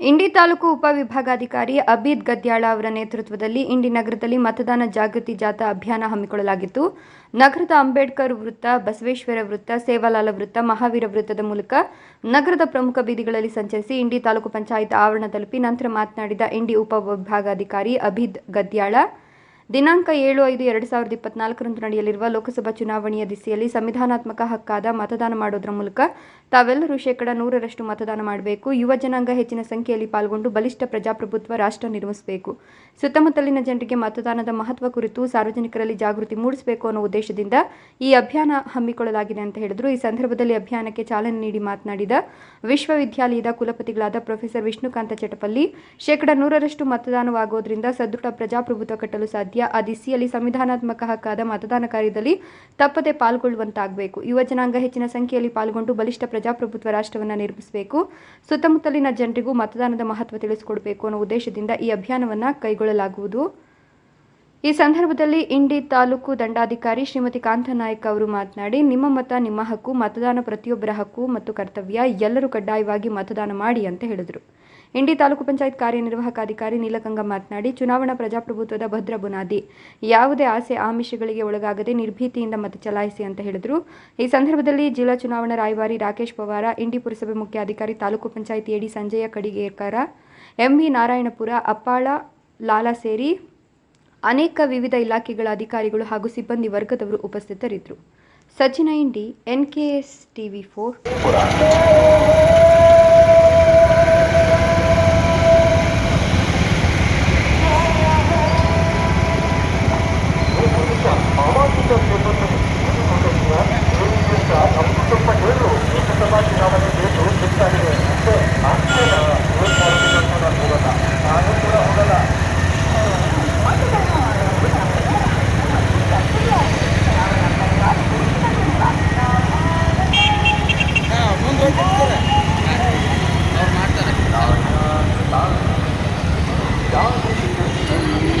ಇಂಡಿ ತಾಲೂಕು ಉಪವಿಭಾಗಾಧಿಕಾರಿ ಅಬೀದ್ ಗದ್ಯಾಳ ಅವರ ನೇತೃತ್ವದಲ್ಲಿ ಇಂಡಿ ನಗರದಲ್ಲಿ ಮತದಾನ ಜಾಗೃತಿ ಜಾಥಾ ಅಭಿಯಾನ ಹಮ್ಮಿಕೊಳ್ಳಲಾಗಿತ್ತು. ನಗರದ ಅಂಬೇಡ್ಕರ್ ವೃತ್ತ, ಬಸವೇಶ್ವರ ವೃತ್ತ, ಸೇವಾಲಾಲ ವೃತ್ತ, ಮಹಾವೀರ ವೃತ್ತದ ಮೂಲಕ ನಗರದ ಪ್ರಮುಖ ಬೀದಿಗಳಲ್ಲಿ ಸಂಚರಿಸಿ ಇಂಡಿ ತಾಲೂಕು ಪಂಚಾಯತ್ ಆವರಣ ತಲುಪಿ ನಂತರ ಮಾತನಾಡಿದ ಇಂಡಿ ಉಪವಿಭಾಗಾಧಿಕಾರಿ ಅಬೀದ್ ಗದ್ಯಾಳ ದಿನಾಂಕ ಏಳು ಐದು ಎರಡು ಸಾವಿರದ ಇಪ್ಪತ್ನಾಲ್ಕರಂದು ನಡೆಯಲಿರುವ ಲೋಕಸಭಾ ಚುನಾವಣೆಯ ದಿಸೆಯಲ್ಲಿ ಸಂವಿಧಾನಾತ್ಮಕ ಹಕ್ಕಾದ ಮತದಾನ ಮಾಡೋದರ ಮೂಲಕ ತಾವೆಲ್ಲರೂ ಶೇಕಡ ನೂರರಷ್ಟು ಮತದಾನ ಮಾಡಬೇಕು. ಯುವ ಜನಾಂಗ ಹೆಚ್ಚಿನ ಸಂಖ್ಯೆಯಲ್ಲಿ ಪಾಲ್ಗೊಂಡು ಬಲಿಷ್ಠ ಪ್ರಜಾಪ್ರಭುತ್ವ ರಾಷ್ಟ್ರ ನಿರ್ಮಿಸಬೇಕು. ಸುತ್ತಮುತ್ತಲಿನ ಜನರಿಗೆ ಮತದಾನದ ಮಹತ್ವ ಕುರಿತು ಸಾರ್ವಜನಿಕರಲ್ಲಿ ಜಾಗೃತಿ ಮೂಡಿಸಬೇಕು ಅನ್ನೋ ಉದ್ದೇಶದಿಂದ ಈ ಅಭಿಯಾನ ಹಮ್ಮಿಕೊಳ್ಳಲಾಗಿದೆ ಅಂತ ಹೇಳಿದ್ರು. ಈ ಸಂದರ್ಭದಲ್ಲಿ ಅಭಿಯಾನಕ್ಕೆ ಚಾಲನೆ ನೀಡಿ ಮಾತನಾಡಿದ ವಿಶ್ವವಿದ್ಯಾಲಯದ ಕುಲಪತಿಗಳಾದ ಪ್ರೊಫೆಸರ್ ವಿಷ್ಣುಕಾಂತ ಚಟಪಲ್ಲಿ, ಶೇಕಡಾ ನೂರರಷ್ಟು ಮತದಾನವಾಗುವುದರಿಂದ ಸದೃಢ ಪ್ರಜಾಪ್ರಭುತ್ವ ಕಟ್ಟಲು ಸಾಧ್ಯ. ಆ ದಿಸಿಯಲ್ಲಿ ಸಂವಿಧಾನಾತ್ಮಕ ಹಕ್ಕಾದ ಮತದಾನ ಕಾರ್ಯದಲ್ಲಿ ತಪ್ಪದೆ ಪಾಲ್ಗೊಳ್ಳುವಂತಾಗಬೇಕು. ಯುವ ಜನಾಂಗ ಹೆಚ್ಚಿನ ಸಂಖ್ಯೆಯಲ್ಲಿ ಪಾಲ್ಗೊಂಡು ಬಲಿಷ್ಠ ಪ್ರಜಾಪ್ರಭುತ್ವ ರಾಷ್ಟ್ರವನ್ನು ನಿರ್ಮಿಸಬೇಕು. ಸುತ್ತಮುತ್ತಲಿನ ಜನರಿಗೂ ಮತದಾನದ ಮಹತ್ವ ತಿಳಿಸಿಕೊಡಬೇಕು ಅನ್ನೋ ಉದ್ದೇಶದಿಂದ ಈ ಅಭಿಯಾನವನ್ನು ಕೈಗೊಳ್ಳಲಾಗುವುದು. ಈ ಸಂದರ್ಭದಲ್ಲಿ ಇಂಡಿ ತಾಲೂಕು ದಂಡಾಧಿಕಾರಿ ಶ್ರೀಮತಿ ಕಾಂತನಾಯಕ್ ಅವರು ಮಾತನಾಡಿ, ನಿಮ್ಮ ಮತ, ನಿಮ್ಮ ಹಕ್ಕು, ಮತದಾನ ಪ್ರತಿಯೊಬ್ಬರ ಹಕ್ಕು ಮತ್ತು ಕರ್ತವ್ಯ ಎಲ್ಲರೂ ಕಡ್ಡಾಯವಾಗಿ ಮತದಾನ ಮಾಡಿ ಅಂತ ಹೇಳಿದರು. ಇಂಡಿ ತಾಲೂಕು ಪಂಚಾಯತ್ ಕಾರ್ಯನಿರ್ವಾಹಕ ಅಧಿಕಾರಿ ನೀಲಕಂಗ ಮಾತನಾಡಿ, ಚುನಾವಣಾ ಪ್ರಜಾಪ್ರಭುತ್ವದ ಭದ್ರ ಬುನಾದಿ. ಯಾವುದೇ ಆಸೆ ಆಮಿಷಗಳಿಗೆ ಒಳಗಾಗದೆ ನಿರ್ಭೀತಿಯಿಂದ ಮತ ಚಲಾಯಿಸಿ ಅಂತ ಹೇಳಿದರು. ಈ ಸಂದರ್ಭದಲ್ಲಿ ಜಿಲ್ಲಾ ಚುನಾವಣಾ ರಾಯಭಾರಿ ರಾಕೇಶ್ ಪವಾರ, ಇಂಡಿ ಪುರಸಭೆ ಮುಖ್ಯ ಅಧಿಕಾರಿ ತಾಲೂಕು ಪಂಚಾಯತ್ ಎಡಿ ಸಂಜಯ ಕಡಿಗೇರ್ಕರ ಎಂವಿ ನಾರಾಯಣಪುರ, ಅಪ್ಪಾಳ, ಲಾಲಾ ಸೇರಿ ಅನೇಕ ವಿವಿಧ ಇಲಾಖೆಗಳ ಅಧಿಕಾರಿಗಳು ಹಾಗೂ ಸಿಬ್ಬಂದಿ ವರ್ಗದವರು ಉಪಸ್ಥಿತರಿದ್ದರು. Sachin Indi, N N K S TV four. ಸಂಕಲ್ಪ ಹೇಳು ಲೋಕಸಭಾ ಚುನಾವಣೆ ಬೇಕು ಗೊತ್ತಾಗಿದೆ